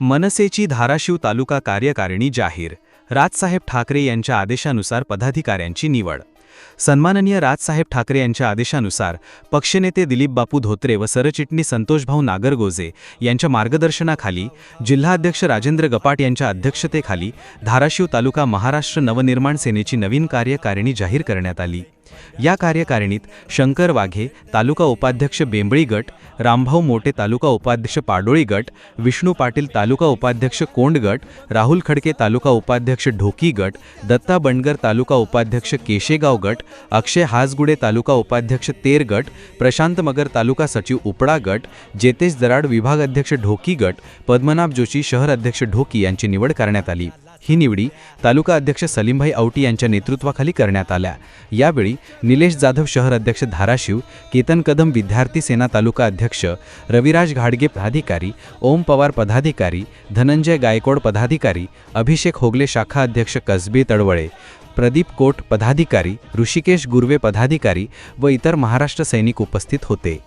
मनसेची धाराशिव तालुका कार्यकारिणी जाहीर. राजसाहेब ठाकरे यांच्या आदेशानुसार पदाधिकाऱ्यांची निवड. सन्माननीय राजसाहेब ठाकरे यांच्या आदेशानुसार पक्षनेते दिलीप बापू धोत्रे व सरचिटणीस संतोषभाऊ नागरगोजे यांच्या मार्गदर्शनाखाली जिल्हाध्यक्ष राजेंद्र गपाट यांच्या अध्यक्षतेखाली धाराशिव तालुका महाराष्ट्र नवनिर्माण सेनेची नवीन कार्यकारिणी जाहीर करण्यात आली. या कार्यकारिणीत शंकर वाघे तालुका उपाध्यक्ष बेंबळी गट रामभाऊ मोटे तालुका उपाध्यक्ष पाडोळी गट विष्णू पाटील तालुका उपाध्यक्ष कोंड गट राहुल खडके तालुका उपाध्यक्ष ढोकी गट दत्ता बंडगर तालुका उपाध्यक्ष केशेगाव गट अक्षय हासगुडे तालुका उपाध्यक्ष तेर गट प्रशांत मगर तालुका सचिव उपडा गट जेतेश दराड विभाग अध्यक्ष ढोकी गट पद्मनाभ जोशी शहर अध्यक्ष ढोकी यांची निवड करण्यात आली. ही निवडी तालुका अध्यक्ष सलीमभाई औटी यांच्या नेतृत्वाखाली करण्यात आल्या. यावेळी निलेश जाधव शहर अध्यक्ष धाराशिव केतन कदम विद्यार्थी सेना तालुका अध्यक्ष रविराज घाडगे पदाधिकारी ओम पवार पदाधिकारी धनंजय गायकवाड पदाधिकारी अभिषेक होगले शाखा अध्यक्ष कसबे तडवळे प्रदीप कोट पदाधिकारी ऋषिकेश गुर्वे पदाधिकारी व इतर महाराष्ट्र सैनिक उपस्थित होते.